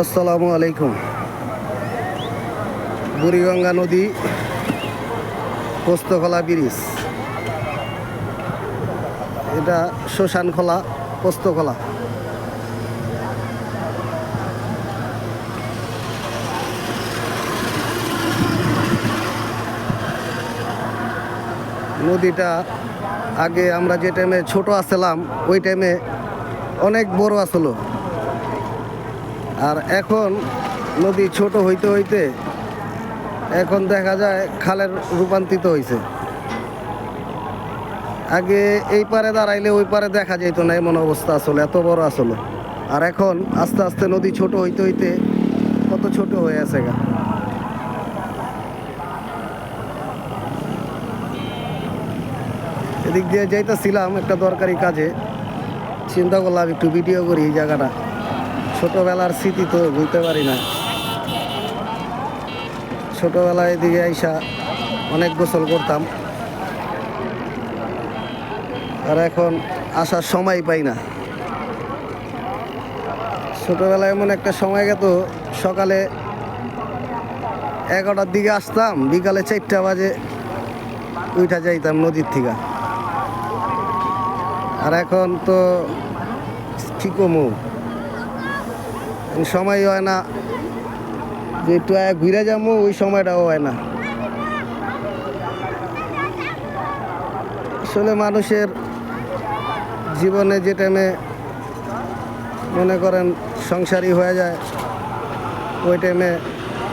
আসসালামু আলাইকুম। বুড়িগঙ্গা নদী পোস্তখোলা ব্রিজ। এটা শ্মশানখোলা পোস্তখোলা নদীটা আগে আমরা যে টাইমে ছোট আসলাম ওই টাইমে অনেক বড় আসলো। আর এখন নদী ছোট হইতে হইতে এখন দেখা যায় খালের রূপান্তরিত হয়েছে আগে এই পারে দাঁড়াইলে ওই পারে দেখা যেত না এমন অবস্থা আসলে, এত বড় আসলে। আর এখন আস্তে আস্তে নদী ছোট হইতে হইতে কত ছোট হয়ে আছে গা। এদিক দিয়ে যাইতেছিলাম একটা দরকারি কাজে, চিন্তা করলাম একটু ভিডিও করি এই জায়গাটা। ছোটবেলার স্মৃতি তো ভুলতে পারি না। ছোটবেলায় দিকে আইসা অনেক গোসল করতাম। আর এখন আসার সময় পাই না। ছোটবেলায় এমন একটা সময় গেত, সকালে এগারোটার দিকে আসতাম, বিকালে চারটা বাজে উঠা যাইতাম নদীর থেকে। আর এখন তো কি কমু? সময় হয় না। যে একটু ঘুরে যাব, ওই সময়টাও হয় না। আসলে মানুষের জীবনে যে টাইমে মনে করেন সংসারী হয়ে যায়, ওই টাইমে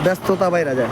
ব্যস্ততা বাইরা যায়।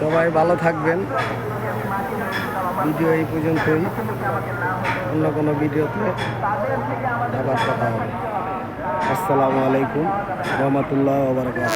সবাই ভালো থাকবেন। ভিডিও এই পর্যন্তই। অন্য কোনো ভিডিওতে আবার কথা হবে। আসসালামু আলাইকুম, রহমতুল্লাহ বারকাত